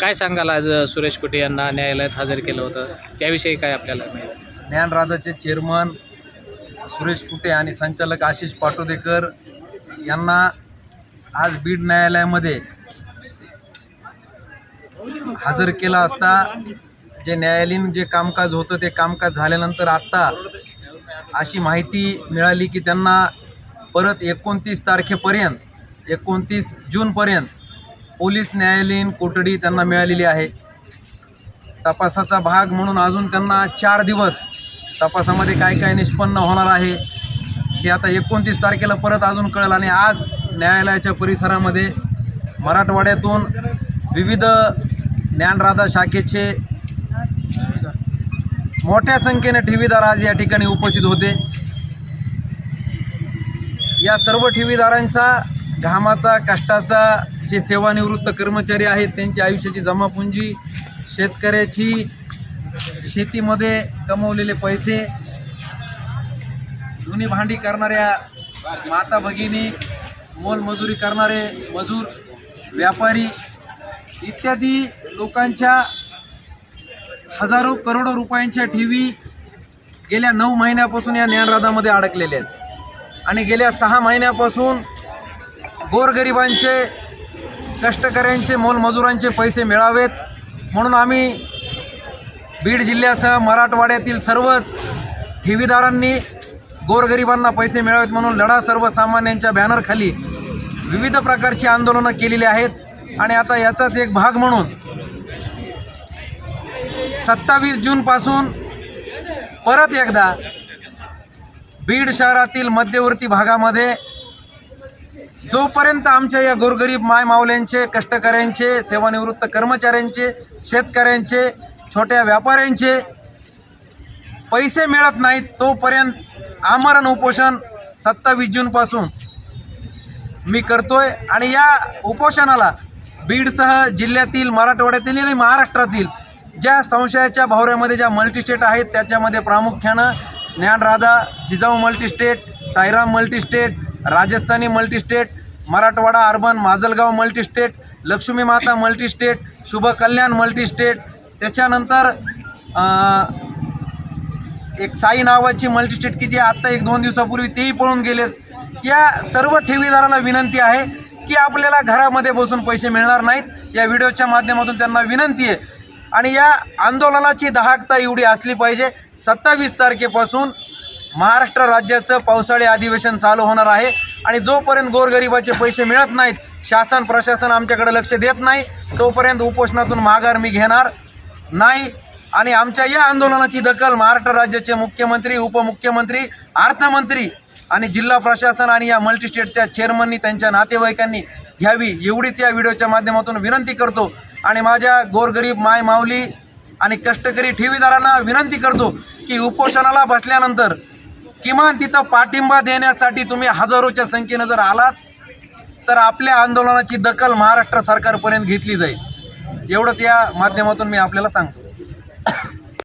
काय सांगाल आज सुरेश कुटे यांना न्यायालयात हजर केलं होतं? त्याविषयी काय आपल्याला माहिती? ज्ञानराजाचे चेअरमन सुरेश कुटे आणि संचालक आशिष पाटोदेकर यांना आज बीड न्यायालयामध्ये हजर केला असता जे न्यायालयीन जे कामकाज होतं ते कामकाज झाल्यानंतर आत्ता अशी माहिती मिळाली की त्यांना परत एकोणतीस तारखेपर्यंत एकोणतीस जूनपर्यंत पोलीस न्यायालयीन कोठडी त्यांना मिळालेली आहे. तपासाचा भाग म्हणून अजून त्यांना चार दिवस तपासामध्ये काय काय निष्पन्न होणार आहे हे आता एकोणतीस तारखेला परत अजून कळेल आणि आज न्यायालयाच्या परिसरामध्ये मराठवाड्यातून विविध ज्ञानराधा शाखेचे मोठ्या संख्येने ठेवीदार आज या ठिकाणी उपस्थित होते. या सर्व ठेवीदारांचा घामाचा कष्टाचा जे सेवानिवृत्त कर्मचारी आहेत त्यांची आयुष्याची जमापुंजी शेतकऱ्याची शेतीमध्ये कमवलेले पैसे धुनी भांडी करणाऱ्या माता भगिनी मोलमजुरी करणारे मजूर व्यापारी इत्यादी लोकांच्या हजारो करोडो रुपयांच्या ठेवी गेल्या नऊ महिन्यापासून या ज्ञानराधामध्ये अडकलेल्या आहेत. आणि गेल्या सहा महिन्यापासून गोरगरिबांचे कष्टकऱ्यांचे मोलमजुरांचे पैसे मिळावेत. म्हणून आम्ही बीड जिल्ह्यासह मराठवाड्यातील सर्वच ठेवीदारांनी गोरगरिबांना पैसे मिळावेत म्हणून लढा सर्वसामान्यांच्या बॅनरखाली विविध प्रकारची आंदोलनं केलेली आहेत. आणि आता याचाच एक भाग म्हणून सत्तावीस जूनपासून परत एकदा बीड शहरातील मध्यवर्ती भागामध्ये जोपर्यंत आमच्या या गोरगरीब मायमावल्यांचे कष्टकऱ्यांचे सेवानिवृत्त कर्मचाऱ्यांचे शेतकऱ्यांचे छोट्या व्यापाऱ्यांचे पैसे मिळत नाहीत तोपर्यंत आमरण उपोषण सत्तावीस जूनपासून मी करतोय. आणि या उपोषणाला बीडसह जिल्ह्यातील मराठवाड्यातील आणि महाराष्ट्रातील ज्या संशयाच्या भावऱ्यामध्ये ज्या मल्टीस्टेट आहेत त्याच्यामध्ये प्रामुख्यानं Dnyanradha Jijau multistate Sairam multistate Rajasthani multistate Marathwada urban Majalgaon multistate Lakshmi Mata multistate Shubh कल्याण मल्टीस्टेट त्याच्यानंतर एक साई नावाची मल्टीस्टेट की जी आत्ता एक दोन दिवसापूर्वी तेही पळून गेलेत या सर्व ठेवीदाराला विनंती आहे की आपल्याला घरामध्ये बसून पैसे मिळणार नाहीत. या व्हिडिओच्या माध्यमातून त्यांना विनंती आहे. आणि या आंदोलनाची दहाकता एवढी असली पाहिजे. सत्तावीस तारखेपासून महाराष्ट्र राज्याचं पावसाळी अधिवेशन चालू होणार आहे आणि जोपर्यंत गोरगरिबाचे पैसे मिळत नाहीत शासन प्रशासन आमच्याकडे लक्ष देत नाही तोपर्यंत उपोषणातून माघार मी घेणार नाही. आणि आमच्या या आंदोलनाची दखल महाराष्ट्र राज्याचे मुख्यमंत्री उपमुख्यमंत्री अर्थमंत्री आणि जिल्हा प्रशासन आणि या मल्टीस्टेटच्या चेअरमननी त्यांच्या नातेवाईकांनी घ्यावी एवढीच या व्हिडिओच्या माध्यमातून विनंती करतो आणि माझ्या गोरगरीब माय माऊली आणि कष्टकरी ठेवीदारांना विनंती करतो की उपोषणाला बसल्यानंतर किमान तिथं पाठिंबा देण्यासाठी तुम्ही हजारोच्या संख्येनं जर आलात तर आपल्या आंदोलनाची दखल महाराष्ट्र सरकारपर्यंत घेतली जाईल. एवढंच या माध्यमातून मी आपल्याला सांगतो.